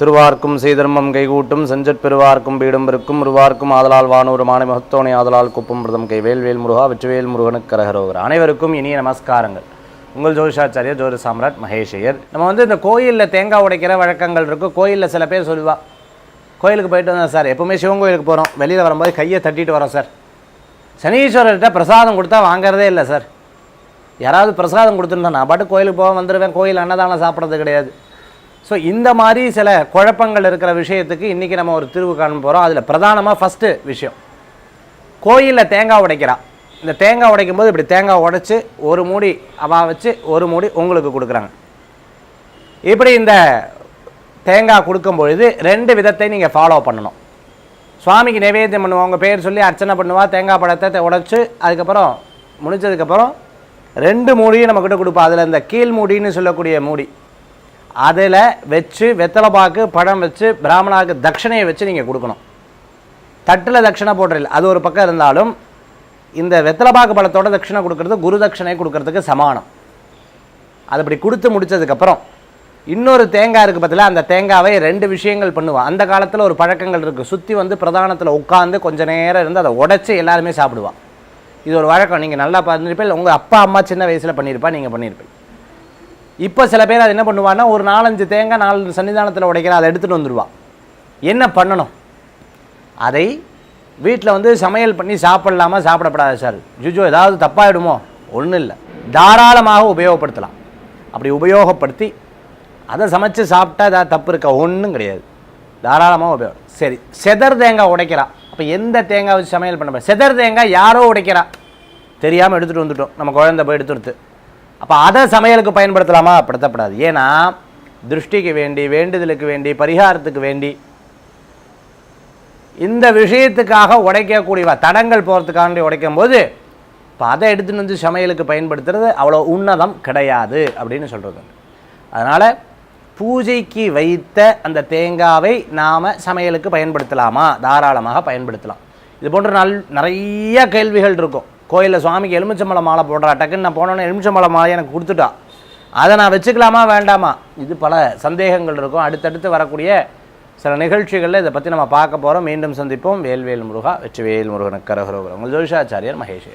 திருவார்க்கும் சீதர்மம் கைகூட்டும் செஞ்சற் பெருவார்க்கும் பீடும் இருக்கும் உருவார்க்கும் ஆதலால் வானூர் மானை மகத்தோனை ஆதலால் குப்பம் பிரதம் கை வேல்வேல் முருகா வெற்றிவேல் முருகனுக்கு கரகரோகர். அனைவருக்கும் இனிய நமஸ்காரங்கள். உங்கள் ஜோதிஷாச்சாரியர் ஜோதி சாம்ராட் மகேஷையர். நம்ம வந்து இந்த கோயிலில் தேங்காய் உடைக்கிற வழக்கங்கள் இருக்குது கோயிலில் சில பேர் சொல்லுவா கோயிலுக்கு போயிட்டு வந்தோம் சார். எப்பவுமே சிவன் கோயிலுக்கு போகிறோம் வெளியில் வரும்போது கையை தட்டிட்டு வரோம் சார். சனீஸ்வரர்கிட்ட பிரசாதம் கொடுத்தா வாங்குறதே இல்லை சார். யாராவது பிரசாதம் கொடுத்துருந்தா நான் பாட்டு கோயிலுக்கு போக வந்துடுவேன் கோயில் அன்னதானம் சாப்பிட்றது கிடையாது. ஸோ இந்த மாதிரி சில குழப்பங்கள் இருக்கிற விஷயத்துக்கு இன்றைக்கி நம்ம ஒரு தீர்வு காண போகிறோம் அதில் பிரதானமாக ஃபஸ்ட்டு விஷயம். கோயிலில் தேங்காய் உடைக்கிறா. இந்த தேங்காய் உடைக்கும் போது இப்படி தேங்காய் உடைச்சி ஒரு மூடி அவா வச்சு ஒரு மூடி உங்களுக்கு கொடுக்குறாங்க. இப்படி இந்த தேங்காய் கொடுக்கும் பொழுது ரெண்டு விதத்தை நீங்கள் ஃபாலோ பண்ணணும். சுவாமிக்கு நைவேத்தியம் பண்ணுவோம். உங்கள் பேர் சொல்லி அர்ச்சனை பண்ணுவா தேங்காய் பழத்தை உடைச்சி அதுக்கப்புறம் முடிச்சதுக்கப்புறம் ரெண்டு மூடியும் நம்மக்கிட்ட கொடுப்பா. அதில் இந்த கீழ் மூடின்னு சொல்லக்கூடிய மூடி. அதில் வச்சு வெத்தலைப்பாக்கு பழம் வச்சு பிராமணாவுக்கு தட்சணையை வச்சு நீங்கள் கொடுக்கணும். தட்டில் தட்சிணை போடுறதில்ல. அது ஒரு பக்கம் இருந்தாலும் இந்த வெத்தலைப்பாக்கு பழத்தோட தட்சணை கொடுக்கறது குரு தட்சணை கொடுக்கறதுக்கு சமானம். அது அப்படி கொடுத்து முடிச்சதுக்கப்புறம் இன்னொரு தேங்காய் இருக்குது பார்த்தீங்களா அந்த தேங்காவை ரெண்டு விஷயங்கள் பண்ணுவான் அந்த காலத்தில் ஒரு பழக்கங்கள் இருக்குது சுற்றி வந்து பிரதானத்தில் உட்காந்து கொஞ்சம் நேரம் இருந்து அதை உடச்சி எல்லாருமே சாப்பிடுவான். இது ஒரு வழக்கம். நீங்கள் நல்லா பண்ணியிருப்பீங்க உங்கள் அப்பா அம்மா சின்ன வயசில் பண்ணியிருப்பா நீங்கள் பண்ணியிருப்பீங்க இப்போ சில பேர் அது என்ன பண்ணுவான்னா ஒரு நாலஞ்சு தேங்காய் நாலு சன்னிதானத்தில் உடைக்கிற அதை எடுத்துகிட்டு வந்துடுவான் என்ன பண்ணணும்? அதை வீட்டில் வந்து சமையல் பண்ணி சாப்பிடலாமா சாப்பிடப்படாது சார்? ஜுஜோ ஏதாவது தப்பாகிடுமோ ஒன்றும் இல்லை. தாராளமாக உபயோகப்படுத்தலாம். அப்படி உபயோகப்படுத்தி அதை சமைச்சு சாப்பிட்டா ஏதாவது தப்பு இருக்கா? ஒன்றும் கிடையாது. தாராளமாக உபயோகம். சரி செதர் தேங்காய் உடைக்கிறா. அப்போ எந்த தேங்காய் வச்சு சமையல் பண்ண செதர் தேங்காய் யாரோ உடைக்கிறா. தெரியாமல் எடுத்துகிட்டு வந்துட்டோம். நம்ம குழந்தை போய் எடுத்துடுத்து அப்போ அதை சமையலுக்கு பயன்படுத்தலாமா? படுத்தப்படாது. ஏன்னா திருஷ்டிக்கு வேண்டி வேண்டுதலுக்கு வேண்டி பரிகாரத்துக்கு வேண்டி இந்த விஷயத்துக்காக உடைக்கக்கூடியவா தடங்கள் போகிறதுக்காண்டி உடைக்கும் போது இப்போ அதை எடுத்துன்னு வந்து சமையலுக்கு பயன்படுத்துறது அவ்வளோ உன்னதம் கிடையாது அப்படின்னு சொல்கிறது அதனால் பூஜைக்கு வைத்த அந்த தேங்காவை நாம் சமையலுக்கு பயன்படுத்தலாமா? தாராளமாக பயன்படுத்தலாம். இது போன்ற நல் நிறைய கேள்விகள் இருக்கும். கோயிலில் சுவாமிக்கு எலுமிச்சம்பழம் மாலை போடுறா. டக்குன்னு நான் போனோன்னே எலுமிச்சம்பழம் மாலை எனக்கு கொடுத்துட்டா. அதை நான் வச்சுக்கலாமா வேண்டாமா? இது பல சந்தேகங்கள் இருக்கும். அடுத்தடுத்து வரக்கூடிய சில நிகழ்ச்சிகளில் இதை பற்றி நம்ம பார்க்க போகிறோம் மீண்டும் சந்திப்போம். வேல்வேல் முருகா வெற்றிவேல் முருகனுக்கு கரகரோகர் உங்கள் ஜோஷாச்சாரியர் மகேஷ்.